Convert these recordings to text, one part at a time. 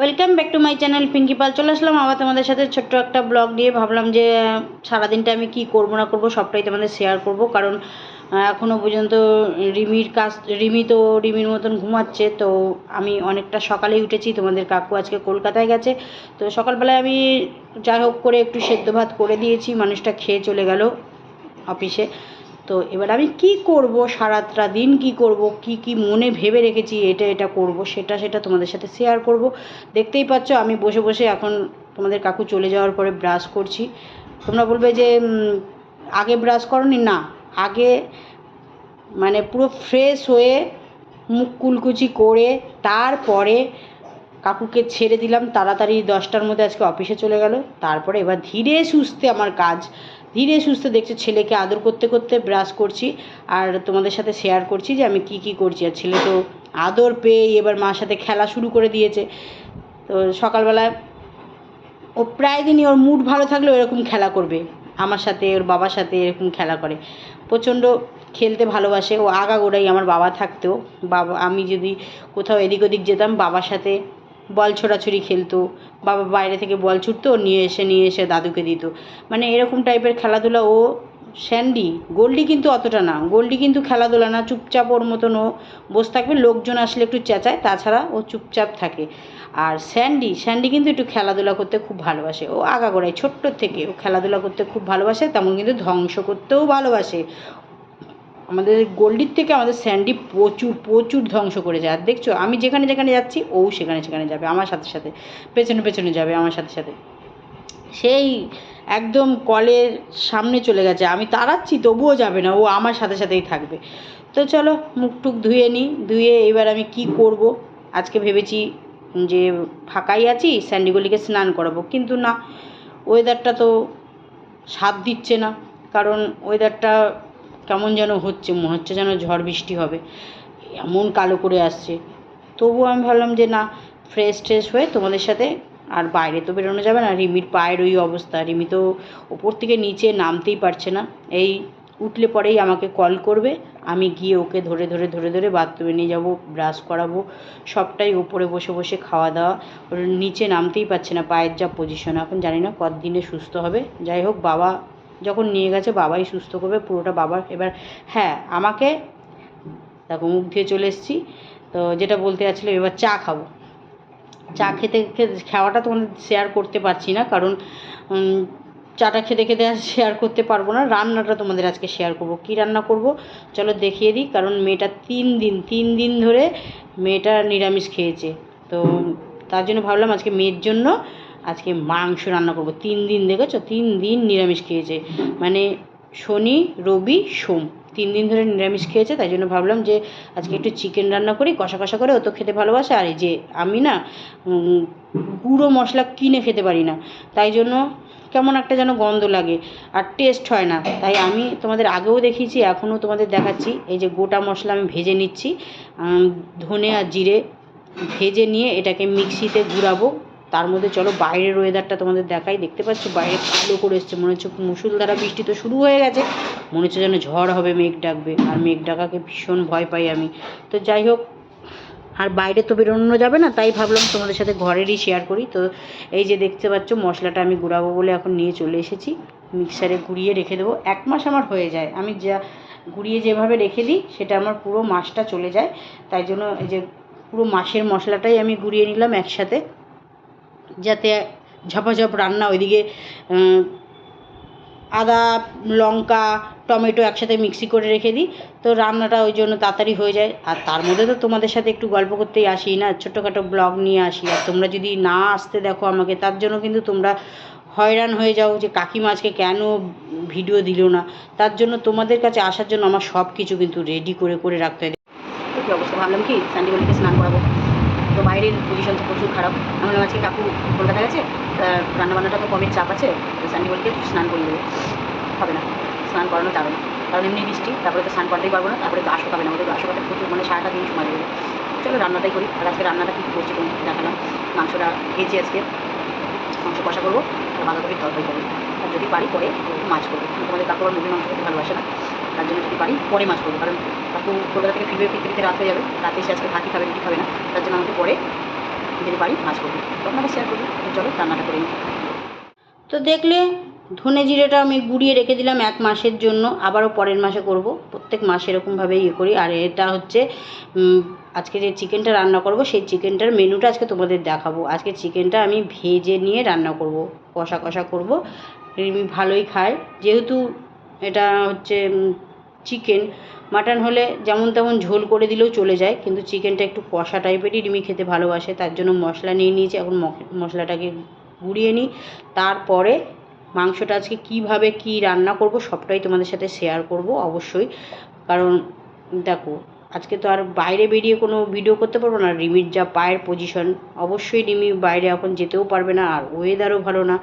Welcome back to my channel Pinki Pal চলে আসলাম আবার তোমাদের সাথে ছোট্ট একটা ব্লগ নিয়ে। ভাবলাম যে, সারাদিনটা আমি কি করব না করব, সবটাই তোমাদের শেয়ার করব। কারণ এখনও পর্যন্ত রিমির কাজ, রিমি তো রিমির মতন ঘুমাচ্ছে। তো আমি অনেকটা সকালেই উঠেছি। তোমাদের কাকু আজকে কলকাতায় গেছে। তো সকালবেলায় আমি যাই হোক করে একটু সেদ্ধ ভাত করে দিয়েছি। মানুষটা খেয়ে চলে গেল অফিসে তো এবার আমি কি করব? সারাটা দিন কি করব? কি কি মনে ভেবে রেখেছি? এটা এটা করব, সেটা সেটা তোমাদের সাথে শেয়ার করব। দেখতেই পাচ্ছ, আমি বসে বসে এখন তোমাদের কাকু চলে যাওয়ার পরে ব্রাশ করছি। তোমরা বলবে যে আগে ব্রাশ করনি? না, আগে মানে পুরো ফ্রেশ হয়ে মুখ কুলকুচি করে তারপরে কাকুকে ছেড়ে দিলাম। তাড়াতাড়ি দশটার মধ্যে আজকে অফিসে চলে গেল। তারপরে এবার ধীরে সুস্থে আমার কাজ ধীরে সুস্থে দেখছ ছেলেকে আদর করতে করতে ব্রাশ করছি আর তোমাদের সাথে শেয়ার করছি যে আমি কি কি করছি। আর ছেলে তো আদর পেয়ে এবার মার সাথে খেলা শুরু করে দিয়েছে। তো সকালবেলায় ও প্রায় দিনই ওর মুড ভালো থাকলে এরকম খেলা করবে। আমার সাথে, ওর বাবার সাথে এরকম খেলা করে। প্রচণ্ড খেলতে ভালোবাসে। ও আগাগোড়াই আমার বাবা থাকতেও। বাবা, আমি যদি কোথাও এদিক ওদিক যেতাম, বাবার সাথে বল ছোড়াছুড়ি খেলতো। বাবা বাইরে থেকে বল ছুটতো, নিয়ে এসে নিয়ে এসে দাদুকে দিত। মানে এরকম টাইপের খেলাধুলা, ও স্যান্ডি, গোল্ডি কিন্তু অতটা না। গোল্ডি কিন্তু খেলাধুলা না, চুপচাপ ওর মতন ও বসে থাকবে। লোকজন আসলে একটু চেঁচায়, তাছাড়া ও চুপচাপ থাকে। আর স্যান্ডি স্যান্ডি কিন্তু একটু খেলাধুলা করতে খুব ভালোবাসে। ও আগাগোড়ায় ছোট্ট থেকে ও খেলাধুলা করতে খুব ভালোবাসে, তেমন কিন্তু ধ্বংস করতেও ভালোবাসে। আমাদের গোল্ডির থেকে আমাদের স্যান্ডি প্রচুর প্রচুর ধ্বংস করেছে আর দেখছ, আমি যেখানে যেখানে যাচ্ছি, ও সেখানে সেখানে যাবে, আমার সাথে সাথে। পেছনে পেছনে যাবে, আমার সাথে সাথে। সেই একদম কলের সামনে চলে গেছে। আমি তাড়াচ্ছি, তবুও যাবে না, ও আমার সাথে সাথেই থাকবে। তো চলো মুখ টুক ধুয়ে নিই ধুয়ে এবার আমি কি করব? আজকে ভেবেছি যে ফাঁকাই আছি, স্যান্ডিগুলিকে স্নান করাবো। কিন্তু না ওয়েদারটা তো সাথ দিচ্ছে না। কারণ ওয়েদারটা কেমন যেন হচ্ছে, মনে হচ্ছে যেন ঝড় বৃষ্টি হবে। এমন কালো করে আসছে। তবুও আমি ভাবলাম যে, না ফ্রেশ ট্রেশ হয়ে তোমাদের সাথে আর বাইরে তো বেরোনো যাবে না। রিমির পায়ের ওই অবস্থা। রিমি তো ওপর থেকে নিচে নামতেই পারছে না। এই উঠলে পরেই আমাকে কল করবে। আমি গিয়ে ওকে ধরে ধরে ধরে ধরে বাথরুমে নিয়ে যাব ব্রাশ করাবো। সবটাই ওপরে বসে বসে খাওয়া দাওয়া। ওর নিচে নামতেই পারছে না, পায়ের যা পজিশন এখন জানি না কতদিনে সুস্থ হবে। যাই হোক, বাবা যখন নিয়ে গেছে বাবাই সুস্থ করবে, পুরোটা বাবার এবার হ্যাঁ আমাকে দেখো মুখ ধুয়ে চলে এসেছি। তো যেটা বলতে যাচ্ছিল এবার চা খাব। চা খেতে খেতে, খাওয়াটা তোমাদের শেয়ার করতে পারছি না, কারণ চাটা খেতে খেতে আর শেয়ার করতে পারব না। রান্নাটা তোমাদের আজকে শেয়ার করব। কি রান্না করব? চলো দেখিয়ে দিই, কারণ মেয়েটা তিন দিন তিন দিন ধরে মেয়েটা নিরামিষ খেয়েছে। তো তার জন্য ভাবলাম আজকে মেয়ের জন্য আজকে মাংস রান্না করব। তিন দিন দেখেছ? তিন দিন নিরামিষ খেয়েছে। মানে শনি, রবি, সোম। তিন দিন ধরে নিরামিষ খেয়েছে, তাই জন্য ভাবলাম যে আজকে একটু চিকেন রান্না করি কষা কষা করে ও তো খেতে ভালোবাসে, আর এই যে আমি না গুঁড়ো মশলা কিনে খেতে পারি না। তাই জন্য কেমন একটা যেন গন্ধ লাগে, আর টেস্ট হয় না। তাই আমি তোমাদের আগেও দেখিয়েছি, এখনও তোমাদের দেখাচ্ছি। এই যে গোটা মশলা আমি ভেজে নিচ্ছি। ধনে আর জিরে ভেজে নিয়ে এটাকে মিক্সিতে ঘুরাবো। তার মধ্যে চলো বাইরের ওয়েদারটা তোমাদের দেখাই। দেখতে পাচ্ছ বাইরে কালো করে এসছে, মনে হচ্ছে মুসুলধারা বৃষ্টি তো শুরু হয়ে গেছে। মনে হচ্ছে যেন ঝড় হবে মেঘ ডাকবে, আর মেঘ ডাকাকে ভীষণ ভয় পাই আমি। তো যাই হোক, আর বাইরে তো বেরোনো যাবে না, তাই ভাবলাম তোমাদের সাথে ঘরেরই শেয়ার করি। তো এই যে দেখতে পাচ্ছ মশলাটা আমি গুঁড়াবো বলে এখন নিয়ে চলে এসেছি। মিক্সারে গুঁড়িয়ে রেখে দেবো। এক মাস আমার হয়ে যায়। আমি যা গুঁড়িয়ে যেভাবে রেখে দিই, সেটা আমার পুরো মাসটা চলে যায়। তাই জন্য এই যে পুরো মাসের মশলাটাই আমি গুঁড়িয়ে নিলাম একসাথে। যাতে ঝপাঝপ রান্না ওইদিকে আদা, লঙ্কা, টমেটো একসাথে মিক্সি করে রেখে দিই। তো রান্নাটা ওই জন্য তাড়াতাড়ি হয়ে যায়। আর তার মধ্যে তো তোমাদের সাথে একটু গল্প করতেই আসি না ছোটোখাটো ব্লগ নিয়ে আসি। আর তোমরা যদি না আসতে দেখো আমাকে, তার জন্য কিন্তু তোমরা হয়রান হয়ে যাও যে কাকিমা আজকে কেন ভিডিও দিল না। তার জন্য তোমাদের কাছে আসার জন্য আমার সব কিছু কিন্তু রেডি করে করে রাখতে হয়। অবস্থা? ভাবলাম কি স্নান করাবো? তো বাইরের পজিশন তো প্রচুর খারাপ। আমি ভাবলাম আজকে কাকু কলকাতা গেছে রান্নাবান্নাটা তো কমের চাপ আছে। তো স্যান্ডিগুলিকে স্নান করিয়ে দেবো। হবে না। স্নান করানো যাবে না। কারণ এমনি বৃষ্টি, তারপরে তো স্নান করতেই পারব না, তারপরে তো পাবে না, আমাদের আসো পাতে প্রচুর মানে সারাটা দিন সময় যাবে চলো, রান্নাটাই করি। আর আজকে রান্নাটা কী করছি তুমি দেখালাম। মাংসটা ভেজে আজকে মাংস কষা করব, আর বাঁধাকপির তরকারি করব। আর যদি পারি, পরে মাছ করব। তোমাদের কাকু আর মুরগির মাংস খেতে ভালোবাসে না। তার জন্য যদি পারি, পরে মাছ করব। কারণ কাকু কলকাতা থেকে ফিরবে, ফিরতে রাত হয়ে যাবে। রাতে এসে আজকে ভাতই খাবে, রুটি খাবে না। তার জন্য আমাকে পরে যদি পারি মাছ করব। তো আপনাদের শেয়ার করব। তো চলো, রান্নাটা করে তো দেখলে, ধনে জিরেটা আমি গুঁড়িয়ে রেখে দিলাম এক মাসের জন্য। আবারও পরের মাসে করব। প্রত্যেক মাসে এরকমভাবে ইয়ে করি। আর এটা হচ্ছে আজকে যে চিকেনটা রান্না করব, সেই চিকেনটার মেনুটা আজকে তোমাদের দেখাবো। আজকে চিকেনটা আমি ভেজে নিয়ে রান্না করব। কষা কষা করব। রিমি ভালোই খায়। যেহেতু এটা হচ্ছে চিকেন। মাটন হলে যেমন তেমন ঝোল করে দিলেও চলে যায়, কিন্তু চিকেনটা একটু কষা টাইপেরই রিমি খেতে ভালোবাসে, তার জন্য মশলা নিয়ে নিয়েছি। এখন মশলাটাকে গুঁড়িয়ে নিই। তারপরে মাংসটা আজকে কীভাবে কি রান্না করব সবটাই তোমাদের সাথে শেয়ার করব অবশ্যই। কারণ দেখো, আজকে তো আর বাইরে বেরিয়ে কোনো ভিডিও করতে পারব না। রিমির যা পায়ের পজিশন অবশ্যই রিমি বাইরে এখন যেতেও পারবে না, আর ওয়েদারও ভালো না।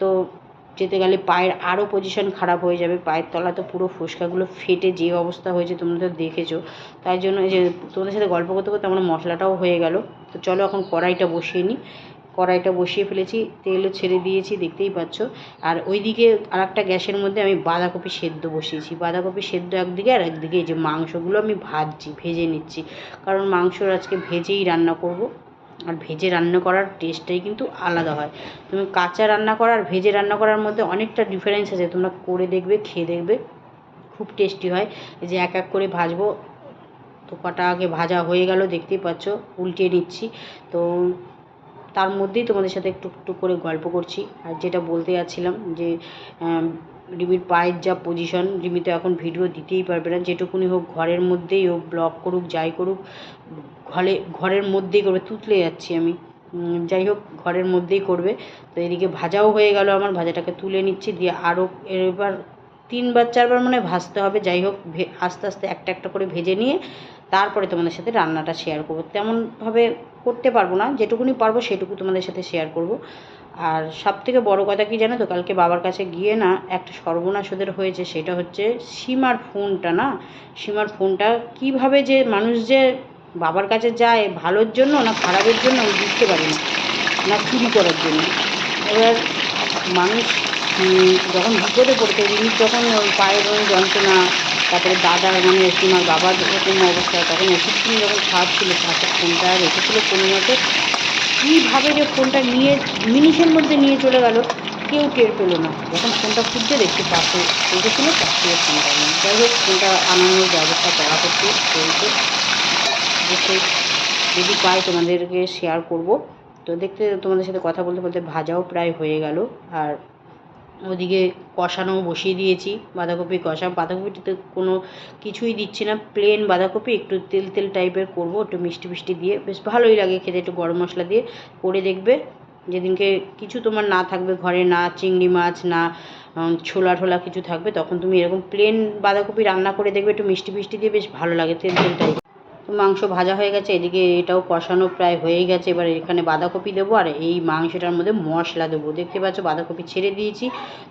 তো যেতে গেলে পায়ের আরও পজিশন খারাপ হয়ে যাবে। পায়ের তলা তো পুরো ফুসকাগুলো ফেটে যে অবস্থা হয়েছে তোমরা তো দেখেছ। তাই জন্য যে তোমাদের সাথে গল্প করতে করতে আমার মশলাটাও হয়ে গেল। তো চলো এখন কড়াইটা বসিয়ে নিই কড়াইটা বসিয়ে ফেলেছি তেলও ছেড়ে দিয়েছি, দেখতেই পাচ্ছ। আর ওইদিকে আর একটা গ্যাসের মধ্যে আমি বাঁধাকপি সেদ্ধ বসিয়েছি। বাঁধাকপি সেদ্ধ একদিকে আর একদিকে এই যে মাংসগুলো আমি ভাজছি, ভেজে নিচ্ছি। কারণ মাংস আজকে ভেজেই রান্না করব। আর ভেজে রান্না করার টেস্টটাই কিন্তু আলাদা হয়। তুমি কাঁচা রান্না করা আর ভেজে রান্না করার মধ্যে অনেকটা ডিফারেন্স আছে। তোমরা করে দেখবে, খেয়ে দেখবে, খুব টেস্টি হয়। যে এক এক করে ভাজবো তো কটা আগে ভাজা হয়ে গেল, দেখতেই পাচ্ছ উল্টিয়ে নিচ্ছি। তো তার মধ্যেই তোমাদের সাথে একটু একটু করে গল্প করছি। আর যেটা বলতে যাচ্ছিলাম যে রিমির পায়ের যা পজিশন রিমি তো এখন ভিডিও দিতেই পারবে না। যেটুকুনি হোক ঘরের মধ্যেই হোক ব্লগ করুক, যাই করুক, ঘরে, ঘরের মধ্যেই করবে, তুতলে যাচ্ছি আমি। যাই হোক, ঘরের মধ্যেই করবে। তো এদিকে ভাজাও হয়ে গেল আমার, ভাজাটাকে তুলে নিচ্ছি, দিয়ে আরও এবার তিনবার, চারবার মনে ভাজতে হবে। যাই হোক আস্তে আস্তে একটা একটা করে ভেজে নিয়ে তারপরে তোমাদের সাথে রান্নাটা শেয়ার করব। তেমনভাবে করতে পারব না, যেটুকুনি পারব সেটুকু তোমাদের সাথে শেয়ার করব। আর সব থেকে বড়ো কথা কি জানো তো, কালকে বাবার কাছে গিয়ে না একটা সর্বনাশ ওদের হয়েছে, সেটা হচ্ছে সীমার ফোনটা না? সীমার ফোনটা কীভাবে যে মানুষ যে বাবার কাছে যায় ভালোর জন্য না খারাপের জন্য আমি বুঝতে পারি না না চুরি করার জন্য। এবার মানুষ যখন বিপদে পড়তে রিমির যখন ওই পায়ের যন্ত্রণা, তারপরে দাদার মানে সীমার বাবার এরকম অবস্থা, তখন ওষুধ কিনে যখন খাওয়াচ্ছিল তাকে ফোনটা রেখেছিল কোনো মতে, কীভাবে যে ফোনটা নিয়ে, মিনিটের মধ্যে নিয়ে চলে গেল, কেউ টের পেল না। যখন ফোনটা খুঁজতে দেখতে পাশে রেখেছিল তার থেকে ফোনটা নেই যাই হোক, ফোনটা আনানোর ব্যবস্থা করা হচ্ছে, চলছে। অবশ্যই যদি পাই তোমাদেরকে শেয়ার করব। তো দেখতে তোমাদের সাথে কথা বলতে বলতে ভাজাও প্রায় হয়ে গেল। আর ওদিকে কষানো বসিয়ে দিয়েছি, বাঁধাকপি কষা বাঁধাকপিতে কোনো কিছুই দিচ্ছি না প্লেন বাঁধাকপি, একটু তেল তেল টাইপের করব, একটু মিষ্টি মিষ্টি দিয়ে। বেশ ভালোই লাগে খেতে, একটু গরম মশলা দিয়ে করে দেখবে। যেদিনকে কিছু তোমার না থাকবে, ঘরে না চিংড়ি মাছ, না ছোলা ঠোলা কিছু থাকবে, তখন তুমি এরকম প্লেন বাঁধাকপি রান্না করে দেখবে, একটু মিষ্টি মিষ্টি দিয়ে বেশ ভালো লাগে, তেল তেল টাইপ মাংস ভাজা হয়ে গেছে, এদিকে এটাও কষানো প্রায় হয়েই গেছে। এবার এখানে বাঁধাকপি দেবো আর এই মাংসটার মধ্যে মশলা দেবো। দেখতে পাচ্ছ, বাঁধাকপি ছেড়ে দিয়েছি।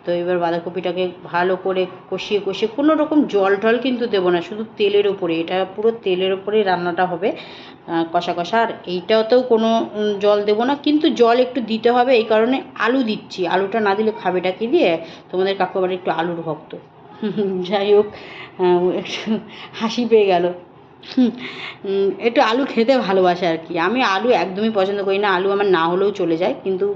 তো এবার বাঁধাকপিটাকে ভালো করে কষিয়ে কষিয়ে কোনো রকম জল টল কিন্তু দেবো না, শুধু তেলের ওপরে এটা পুরো তেলের ওপরেই রান্নাটা হবে কষা কষা। আর এইটাতেও কোনো জল দেবো না, কিন্তু জল একটু দিতে হবে, এই কারণে আলু দিচ্ছি। আলুটা না দিলে খাবেটা কি দিয়ে? তোমাদের কাকু আবার একটু আলুর ভক্ত। যাই হোক একটু হাসি পেয়ে গেল। একটু আলু খেতে ভালোবাসে আর কি। আমি আলু একদমই পছন্দ করি না। আলু আমার না হলেও চলে যায়, কিন্তু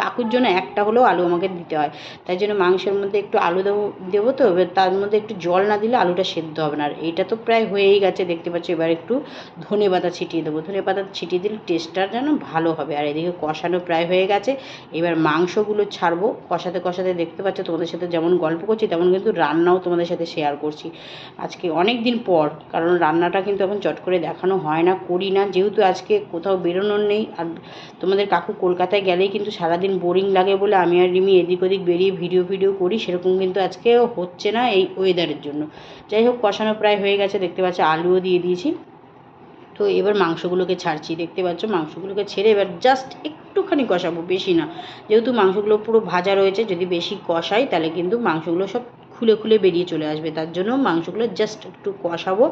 কাকুর জন্য একটা হলেও আলু আমাকে দিতে হয়। তাই জন্য মাংসের মধ্যে একটু আলু দেবো দেবো তো, এবার তার মধ্যে একটু জল না দিলে আলুটা সেদ্ধ হবে না। আর এইটা তো প্রায় হয়েই গেছে, দেখতে পাচ্ছ এবার একটু ধনে পাতা ছিটিয়ে দেবো। ধনে পাতা ছিটিয়ে দিলে টেস্টটা যেন ভালো হবে। আর এদিকে কষানো প্রায় হয়ে গেছে। এবার মাংসগুলো ছাড়বো। কষাতে কষাতে দেখতে পাচ্ছ তোমাদের সাথে যেমন গল্প করছি, তেমন কিন্তু রান্নাও তোমাদের সাথে শেয়ার করছি। আজকে অনেক দিন পর, কারণ রান্নাটা কিন্তু এখন চট করে দেখানো হয় না, করি না। যেহেতু আজকে কোথাও বেরোনোর নেই, আর তোমাদের কাকু কলকাতায় গেলেই কিন্তু সারাদিন বোরিং লাগে বলে আমি আর রিমি এদিক ওদিক বেরিয়ে ভিডিও ভিডিও করি, সেরকম কিন্তু আজকে হচ্ছে না এই ওয়েদারের জন্য। যাই হোক, কষানো প্রায় হয়ে গেছে, দেখতে পাচ্ছি আলুও দিয়ে দিয়েছি। তো এবার মাংসগুলোকে ছাড়ছি, দেখতে পাচ্ছ মাংসগুলোকে ছেড়ে এবার জাস্ট একটুখানি কষাবো, বেশি না। যেহেতু মাংসগুলো পুরো ভাজা রয়েছে, যদি বেশি কষাই তাহলে কিন্তু মাংসগুলো সব খুলে খুলে বেরিয়ে চলে আসবে। তার জন্য মাংসগুলো জাস্ট একটু কষাবো,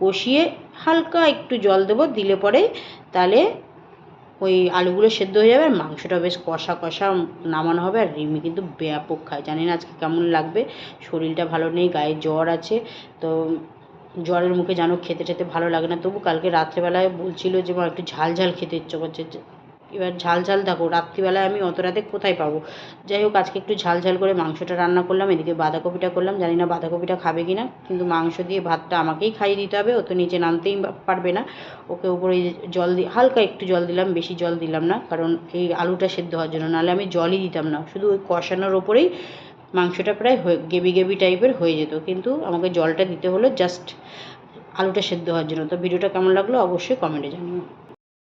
কষিয়ে হালকা একটু জল দেবো, দিলে পরে তাহলে ওই আলুগুলো সেদ্ধ হয়ে যাবে আর মাংসটা বেশ কষা কষা নামানো হবে আর রিমি কিন্তু ব্যাপক খায়। জানি না আজকে কেমন লাগবে, শরীরটা ভালো নেই, গায়ে জ্বর আছে, তো জ্বরের মুখে জানো খেতে টেতে ভালো লাগে না। তবু কালকে রাত্রেবেলায় বলছিল যে, মা, একটু ঝাল ঝাল খেতে ইচ্ছে করছে। এবার ঝাল ঝাল থাকো রাত্রিবেলায় আমি অত রাতে কোথায় পাবো? যাই হোক, আজকে একটু ঝাল ঝাল করে মাংসটা রান্না করলাম, এদিকে বাঁধাকপিটা করলাম, জানি না বাঁধাকপিটা খাবে কি না, কিন্তু মাংস দিয়ে ভাতটা আমাকেই খাইয়ে দিতে হবে, ও তো নিচে নামতেই পারবে না, ওকে উপরে জল দিয়ে হালকা একটু জল দিলাম, বেশি জল দিলাম না, কারণ এই আলুটা সেদ্ধ হওয়ার জন্য, নাহলে আমি জলই দিতাম না, শুধু ওই কষানোর ওপরেই মাংসটা প্রায় হয়ে, গেবি গেবি টাইপের হয়ে যেত, কিন্তু আমাকে জলটা দিতে হলো জাস্ট আলুটা সেদ্ধ হওয়ার জন্য, তো ভিডিওটা কেমন লাগল অবশ্যই কমেন্টে জানিও।